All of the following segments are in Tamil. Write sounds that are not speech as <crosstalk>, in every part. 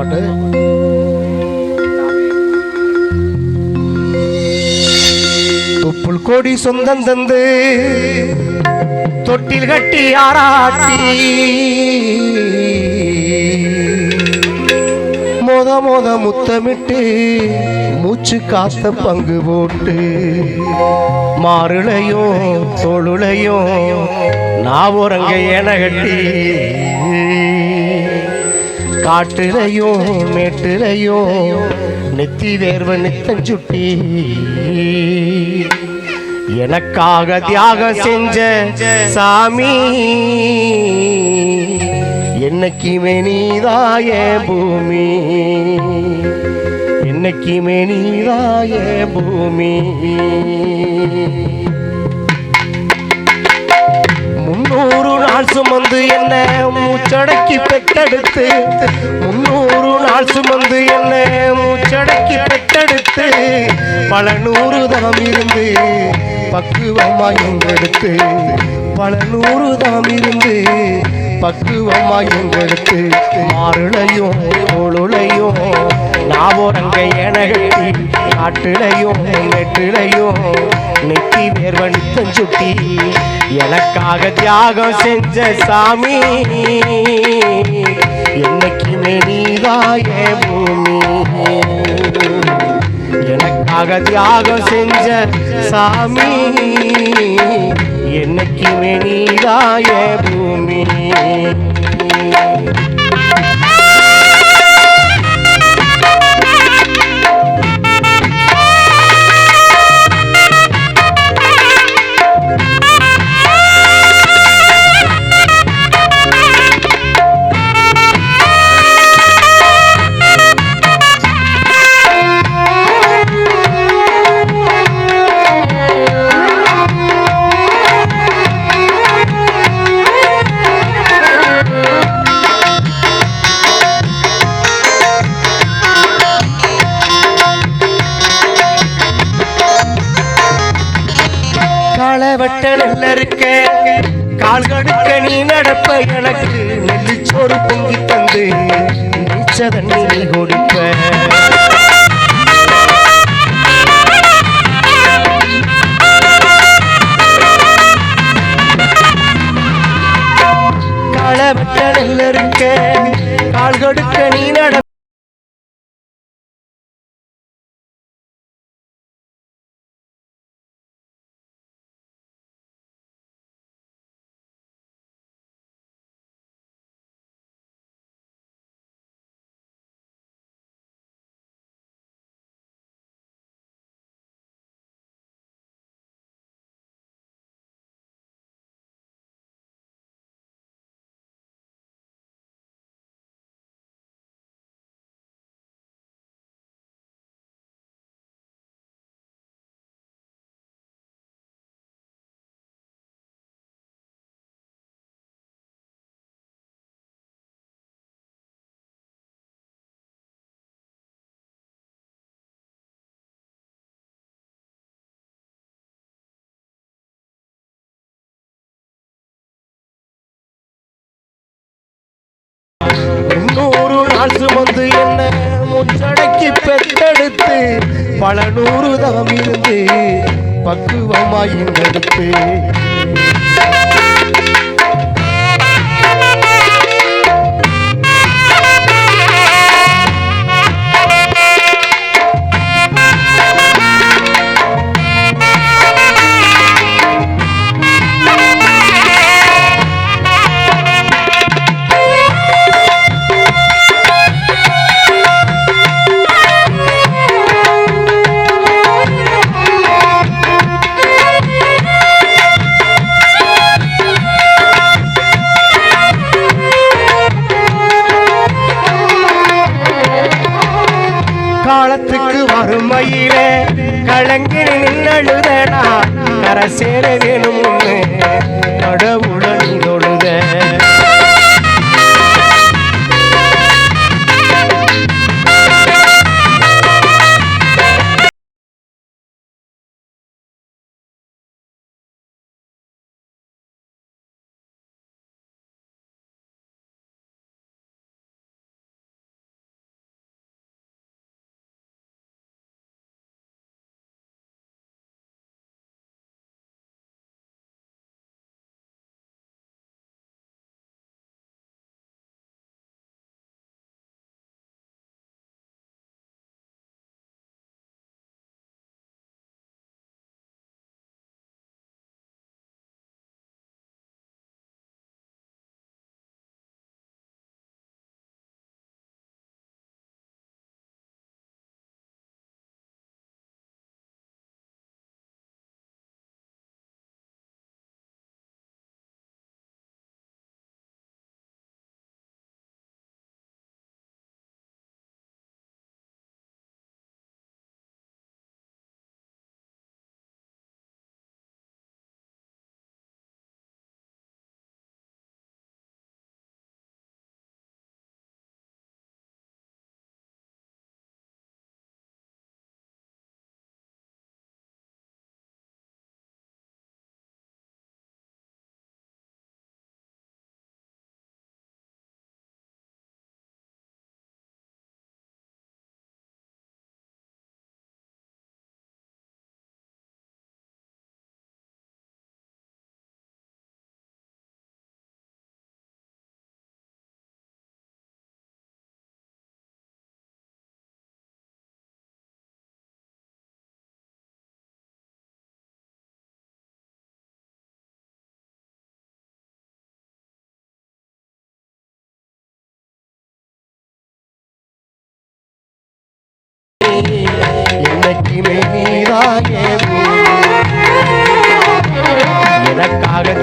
பாட்டு. துப்புள் கோடி சொந்தம் தந்து தொட்டில் கட்டி ஆராட்டி மோத மோத முத்தமிட்டு மூச்சு காத்த பங்கு போட்டு. மாறுளையும் தொழுளையும் நான் நாவுரங்க என கட்டி. காட்டுலையும் மேட்டுலையும் நெத்தி வேர்வ நித்தஞ்சுட்டி எனக்காக தியாகம் செஞ்ச சாமி என்னைக்குமே நீதாய பூமி. என்னைக்குமே நீதாய பூமி. முன்னூறு நாள் சுமந்து என்ன மூச்சடக்கி பெற்றெடுத்து. முன்னூறு நாள் சுமந்து என்ன மூச்சடக்கி பெற்றெடுத்து. பல நூறு தாம் இருந்து பக்குவமாய் எடுத்து. பல நூறு தாம் இருந்து பக்குவமாய் எங்களுக்கு மாறுளையும் பொழுளையும் நாவோரங்க எனகட்டி காட்டிலையும் நெட்டுலையும் நெத்தி வேர்வனித்தம் சுட்டி எனக்காக தியாகம் செஞ்ச சாமி என்னைக்குமே நீதாய பூமி. உனக்காக தியாகம் செஞ்ச சாமி என்னைக்குமே நீதாய பூமி. முச்சடக்கி பெற்றெடுத்து பல நூறு தாம் இருந்து பக்குவமாய் எடுத்து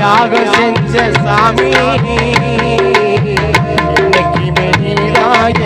தியாகம் செஞ்ச சாமி. இன்னைக்கு மெனிதாய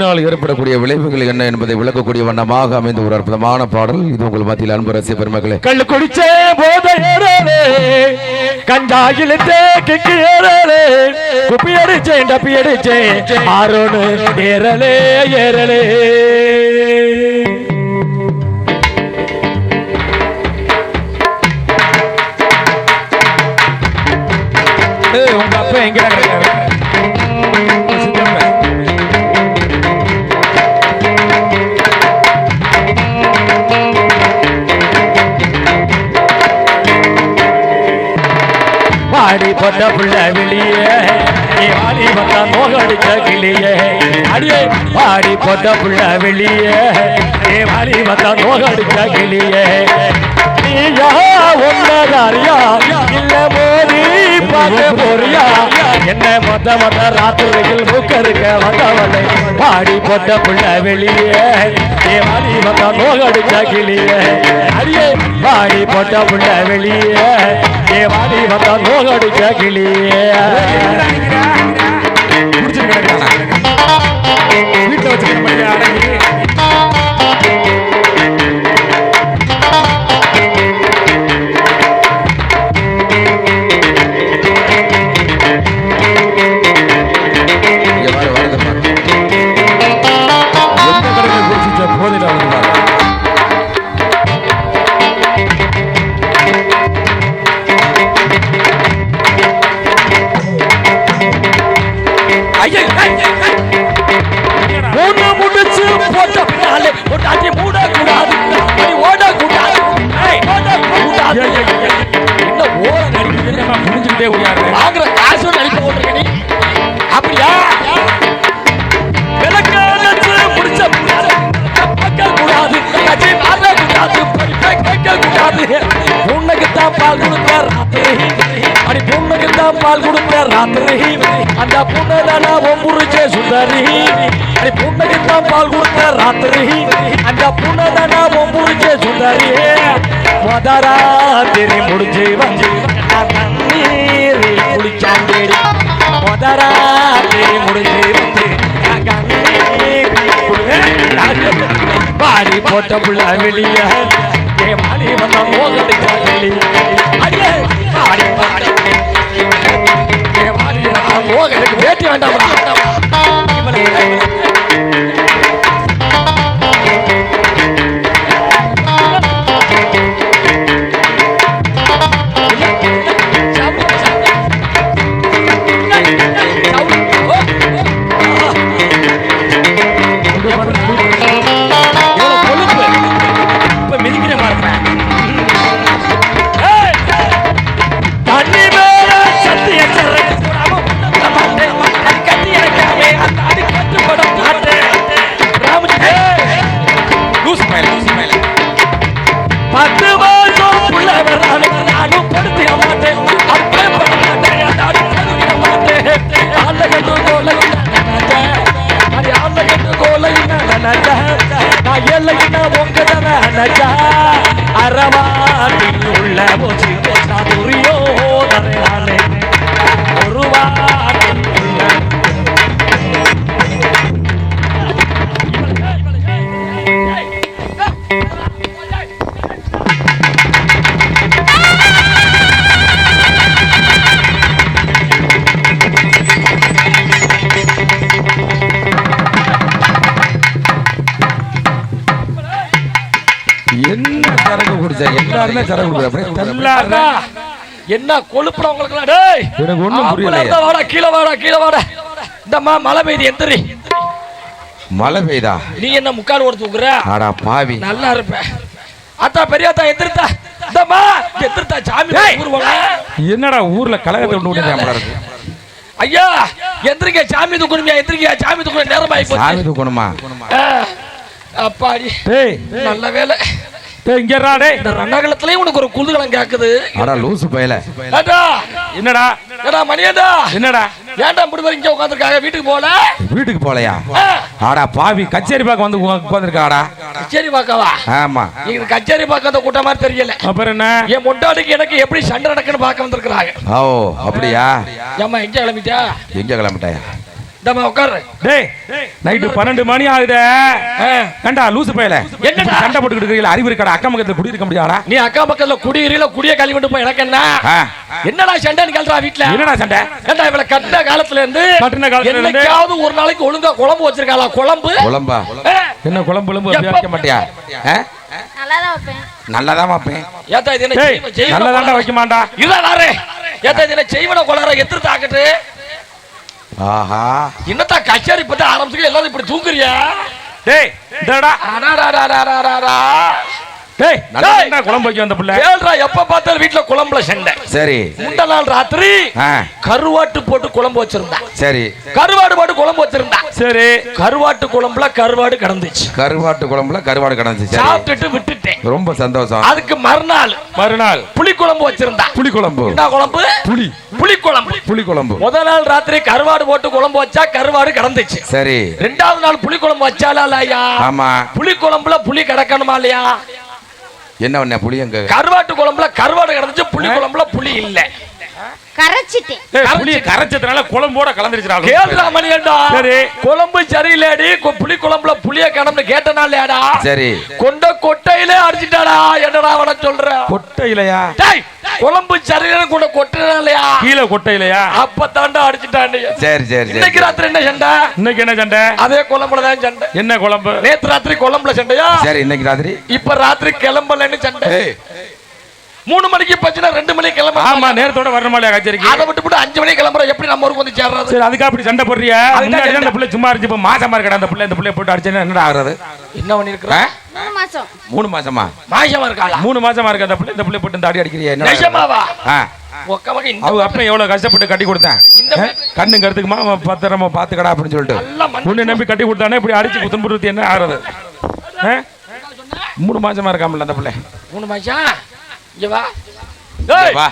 தொடர்ந்து ஏற்படக்கூடிய விளைவுகள் என்ன என்பதை விளக்கக்கூடிய வண்ணமாக அமைந்த ஒரு அற்புதமான பாடல். இது உங்கள் மத்தியில் அன்பு ரசிக பெருமக்களே. கல் குடிச்சே போத ஏறலே கஞ்சாயிலிட்டே கிக்கு ஏறலே குப்பி அடிச்சேன் டப்பி அடிச்சேன் ஆரோனு ஏறலே ஏறலே. உங்க அப்பா எங்க கிளியே அடியே பாடி போட்ட புள்ள வெளியே. ஏ வாடி வந்தா நோகடிச்ச கிளியே நீயா ஒன்னதாரியா இல்ல மோதி பார்க்க போறியா? என்ன மொத்த மொத்த ராத்திரிகள் மூக்கருக்க வந்தவனை பாடி போட்ட புள்ள வெளியே. ஏ வாடி வந்தா நோகடிச்ச கிளியே அடியே பாடி போட்ட புள்ள வெளியே. ஏ வாடி வந்தா நோகடிச்ச கிளியே குடிச்சிட்டு வீட்டில் வச்சுக்கிற பால் கொடுத்த ராத்திரி அந்த பொண்ணு தானா ஒம்புரிச்சே சுந்தரி. அடி பொண்ணுக்கு தான் பால் கொடுத்த ராத்திரி அந்த பொண்ணு தானா ஒம்புரிச்சே சுந்தரி. முதராத்திரி முடிஞ்சு வந்து நான் தண்ணீரில் குளிச்சாண்டேடி முதராத்திரி முடிஞ்சு வந்து பாடி போட்ட புள்ள வெளியே ஏ மாடி வந்த மோகடிக்க வெளிய. அடியே போக எனக்கு பேட்டி வேண்டாம் எல்லாருமே தெம்பா அண்ணா, என்ன கொழுப்புடா உங்களுக்கு டேய் எனக்கு ஒண்ணும். இருந்தா வாடா கீழே வாடா கீழே வாடா. இந்தம்மா மழை பெய்யுது எந்திரி. மழை பெய்தா? நீ என்ன முக்கால் ஓட தூக்குற? ஆடா பாவி. நல்லா இருப்ப. அத்தா பெரியாத்தா எதிர்த்தா இந்தம்மா எதிர்த்தா சாமி என்னடா ஊர்ல கலகத்தை விட்டு இருக்கு. ஐயா எந்திரிக்க சாமி தூக்கணுமியா எந்திரிக்க சாமி தூக்கணும் நேரம் ஆகி சாமி தூக்கணுமா? அப்பாடி. டேய். நல்ல வேலை. டேய் இங்க இருடா. டேய் இந்த ரணகலத்திலயும் உனக்கு ஒரு குதூகலம் கேக்குது. அடா லூசு பயல. என்னடா? ஏடா மணியண்டா? என்னடா? ஏன்டா இப்படி வரை இங்க உட்காந்துருக்காங்க வீட்டுக்கு போல? வீட்டுக்கு போலையா? ஆடா பாவி கச்சேரி பார்க்க வந்து உட்காந்துருக்காடா கச்சேரி பார்க்கவா? ஆமா. இது கச்சேரி பார்க்க அந்த கூட்டம் மாதிரி தெரியல. அப்புறம் என்ன? என் மொட்டாடிக்கு எனக்கு எப்படி சண்டை நடக்குன்னு பார்க்க வந்திருக்கிறாங்க. ஓ அப்படியா? ஏம்மா எங்க கிளம்பிட்டா? எங்க கிளம்பிட்டாயா? இந்தம்மா உட்காரு டேய் நைட்டு பன்னெண்டு மணி ஆகுதே. லூசு பயல? என்னடா? சண்டை போட்டுக்கிட்டு இருக்கீங்களா அறிவு இருக்கடா அக்கம் பக்கத்துல குடி இருக்க நீ அக்கா பக்கத்துல குடியிருல குடிய கழுவி கொண்டு போய் எனக்கு என்ன? என்னடா சண்டைன்னு கேள்றா வீட்டுல என்னடா சண்டை? ஏண்டா இவள கட்டின காலத்துல இருந்து கட்டுன காலத்துல இருந்து? ஒரு நாளைக்கு ஒழுங்கா குழம்பு வச்சிருக்காளா? குழம்பு? என்ன குழம்பு குழம்பு வைக்க மாட்டியா? நல்லாதான் வைப்பேன். நல்லாதான் ஏத்தா இது என்ன? வைக்க மாட்டா. இதான் நாரே ஏத்தா இது என்ன செய்வன கொலரா எத்திர தாக்கட்டு ஆஹா. என்னத்தா கச்சேரி பத்தி ஆரம்பிச்சுக்க எல்லாரும் இப்படி தூங்குறியா? டேய் இந்தடா. அடாடாடாடாடாடா. டேய். நல்லா குழம்பு வைக்க வந்த புள்ள. கேள்றா எப்ப பார்த்தாலும் வீட்டுல குழம்புல சண்டை. சரி. முந்த நாள் ராத்திரி கருவாட்டு போட்டு குழம்பு வச்சிருந்தா. சரி. கருவாடு போட்டு குழம்பு வச்சிருந்தா. சரி. கருவாட்டு குழம்புல கருவாடு கிடந்துச்சு. கருவாட்டு குழம்புல கருவாடு கிடந்துச்சு சாப்பிட்டுட்டு விட்டுட்டேன். ரொம்ப சந்தோஷம். அதுக்கு மறுநாள் மறுநாள். புளி குழம்பு வச்சிருந்தா. புளி குழம்பு. என்ன குழம்பு? புளி. புளி குழம்பு. புளி குழம்பு. முதல் நாள் ராத்திரி கருவாடு போட்டு குழம்பு வச்சா கருவாடு கிடந்துச்சு. சரி. ரெண்டாவது நாள் புளி குழம்பு வச்சாலா இல்லையா? ஆமா. புளி குழம்புல புளி கிடக்கணுமா இல்லையா? என்ன பண்ண புளி அங்க? கருவாட்டு குழம்புல கருவாடு கிடந்துச்சு புளி குழம்புல புளி இல்லை. கரைச்சிட்டேன். டேய் புளிய கரைச்சதுனால குழம்போட கலந்துருச்சுடா. கேளுடா மணியண்டா சரி. குழம்பு சரியில்லையாடி? கு- புளி குழம்புல புளிய கிடந்து கேட்டனா இல்லையாடா சரி. கொண்ட கொட்டையிலே அடிச்சிட்டாடா? என்னடா அவன சொல்ற? கொட்டை இல்லையா டேய் குழம்பு சரியில்லைன்னு கூட கொட்டினா இல்லையா கீழே கொட்டை இல்லையா அப்ப தாண்டா அடிச்சிட்டான் சரி சரி இன்னைக்கு ராத்திரி என்ன சண்டை? இன்னைக்கு என்ன சண்டை? அதே குழம்புல தான் சண்டை. என்ன குழம்பு? நேத்து ராத்திரி குழம்புல சண்டையா? சரி இன்னைக்கு ராத்திரி. இப்ப ராத்திரி கிளம்பலன்னு சண்டை. மூணு மணிக்கு பச்சுனா ரெண்டு மணிக்கு கிளம்ப ஆமா நேரத்தோட வரணுமா இல்லையா கச்சேரிக்கு? அதை விட்டு விட்டு அஞ்சு மணிக்கு கிளம்புற. எப்படி நம்ம ஊருக்கு வந்து சேர்றது? சரி அதுக்கு அப்படி சண்டை போடுறியா? முன்னாடி. அந்த பிள்ளை சும்மா இருந்துச்சு இப்ப மாசமா இருக்கடா அந்த பிள்ளை இந்த பிள்ளை போட்டு அடிச்சேன்னா என்னடா ஆகுறது? என்ன பண்ணிருக்கிற? ஆ? மூணு மாசம். மூணு மாசமா? மாயமா இருக்காளா? மூணு மாசமா இருக்கு அந்த பிள்ளை இந்த பிள்ளை போட்டு அடி அடிக்கிறியா? என்ன நிஜமாவா? அவங்க அப்பா எவ்வளவு கஷ்டப்பட்டு கட்டி கொடுத்தேன்? கண்ணு கருத்துக்குமா பத்திரமா பாத்துக்கடா அப்படின்னு சொல்லிட்டு. உன்னை நம்பி கட்டி கொடுத்தானே இப்படி அடிச்சு துன்புறுத்தி என்ன ஆகுறது? ஆ? மூணு மாசமா இருக்காமல அந்த பிள்ளை. மூணு மாசம்? இங்க வா ஏய், வா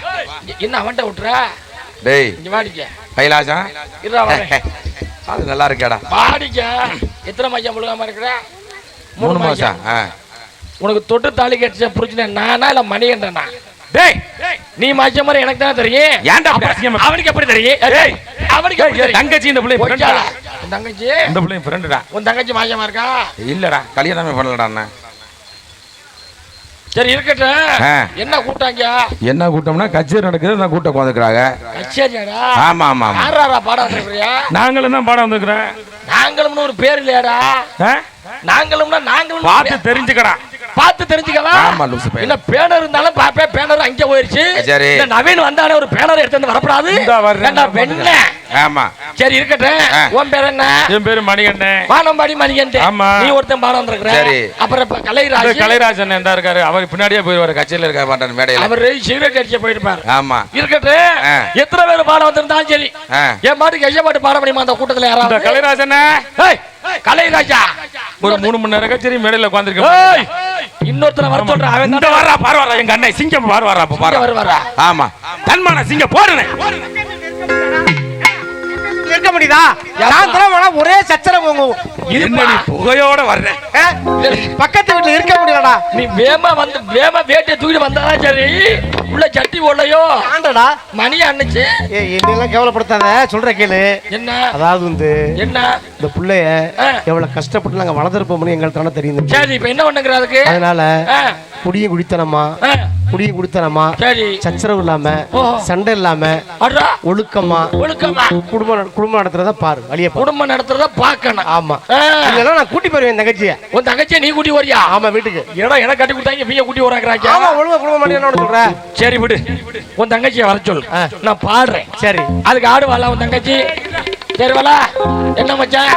என்ன அவன்கிட்ட விட்டுற? டேய். இங்க வாடிக்க. கைலாசம் இருடா வரேன் <laughs> அது நல்லா இருக்கேடா. வாடிக்க. எத்தனை மாசம் முழுகாம இருக்கிற? மூணு மாசம் ஆ. உனக்கு தொட்டு தாலி கட்டிச்ச புரிச்சுன நானா இல்ல மணிகண்டனா? டேய். நீ மாசம் மாதிரி எனக்கு தானே தெரியும்? ஏன்டா அவனுக்கு எப்படி தெரியும்? ஏய், அவனுக்கு தங்கச்சி இந்த பிள்ளை. ஃப்ரெண்டா உன் தங்கச்சி? இந்த பிள்ளை ஃப்ரெண்டுடா உன் தங்கச்சி மாசமா இருக்கா? இல்லடா கல்யாணமே பண்ணலடா அண்ணன் சரி இருக்கட்டும். என்ன கூட்டாங்க? என்ன கூட்டம்னா கச்சேரி நடக்குது நான் கூட்டம் உட்காந்துக்கிறாங்க கச்சேரியாடா? ஆமா ஆமா ஆமா. யாராரா பாடம் வந்துருக்கிறியா? நாங்களும் தான் பாடம் வந்துக்கிறேன் நாங்களும்னு ஒரு பேர் இல்லையாடா? நாங்களும்னா நாங்களும் பார்த்து தெரிஞ்சுக்கடா. பார்த்து தெரிஞ்சுக்கவா? ஆமா, லூசு பையன். இல்ல பேனர் இருந்தாலும் பாப்பே பேனர் அங்க போயிருச்சு. சரி. இல்ல நவீன் வந்தானே ஒரு பேனர் எடுத்து வந்து வரப்படாது. இந்தா நான் வெண்ண? ஆமா. சரி இருக்கட்டும். உன் பேர் என்ன? என் பேரு மணிகண்டன். வானம்பாடி மணிகண்டன். ஆமா. நீ ஒருத்தன் பாடம் வந்திருக்கிற. சரி. அப்புறம் இப்ப கலைராஜ். கலைராஜன் எந்த இருக்காரு? அவர் பின்னாடியே போய் கச்சேரியில் இருக்க மாட்டான் மேடையில். அவர் சிகரெட் அடிச்சு போயிருப்பாரு ஆமா. இருக்கட்டும். எத்தனை பேர் பாடம் வந்திருந்தாலும் சரி. என் பாட்டுக்கு எஜ பாட்டு பாட முடியுமா? அந்த கூட்டத்துல யாராவது? கலைராஜன் கலைராஜா. ஒரு மூணு மணி நேரம் கச்சேரி மேடையில உட்காந்துருக்கேன் இன்னொருத்தனை வர சொல்றேன் அவன் இந்த வாரா பாரு வாரா எங்க அண்ணன் சிங்கம் பாரு வாரா பாரு. வருவாரா ஆமா. தன்மான சிங்கம் போடுனே. இருக்க முடியுதா? சாயந்தரம் வேணா ஒரே சச்சரவு உங்க என்ன நீ புகையோட வர்ற? ஆ? பக்கத்து வீட்டுல இருக்க முடியலடா. நீ வேமா வந்து வேமா வேட்டையை தூக்கிட்டு வந்தாதான் சரி. உள்ள சட்டி ஓடலையோ? ஆண்டடா. மணி அண்ணுச்சு ஏ என்னெல்லாம் கேவலப்படுத்தாத? சொல்ற கேளு. என்ன? அதாவது வந்து என்ன? இந்த புள்ளைய. எவ்வளவு கஷ்டப்பட்டு நாங்க வளர்ந்துருப்போம்னு எங்களுக்கு தானே தெரியும். சரி இப்ப என்ன பண்ணுங்கிற அதுக்கு? அதனால ஆ, குடியும் குடித்தனமா ஆ, குடியும் குடித்தனமா சரி. சச்சரவு இல்லாம. சண்டை இல்லாம ஒழுக்கமா ஒழுக்கமா. குடும்பம் குடும்பம் நடத்துறத பாரு வழிய குடும்பம் நடத்துறத பாக்கணும் ஆமா. இல்லைன்னா நான் கூட்டி போயிருவேன் தங்கச்சிய உன் தங்கச்சியை நீ கூட்டி வரியா ஆமா வீட்டுக்கு. இடம் எனக்கு கட்டி கொடுத்தாங்க வீய கூட்டி வராங்கிறாங்க ஆமா ஒழுங்கா குடும்பம் பண்ணி என்ன சொல்ற? சரி விடு. உன் தங்கச்சியை வர சொல்லு. நான் பாடுறேன். சரி. அதுக்கு ஆடுவாளா உன் தங்கச்சி. சரி வாளா என்ன மச்சான்?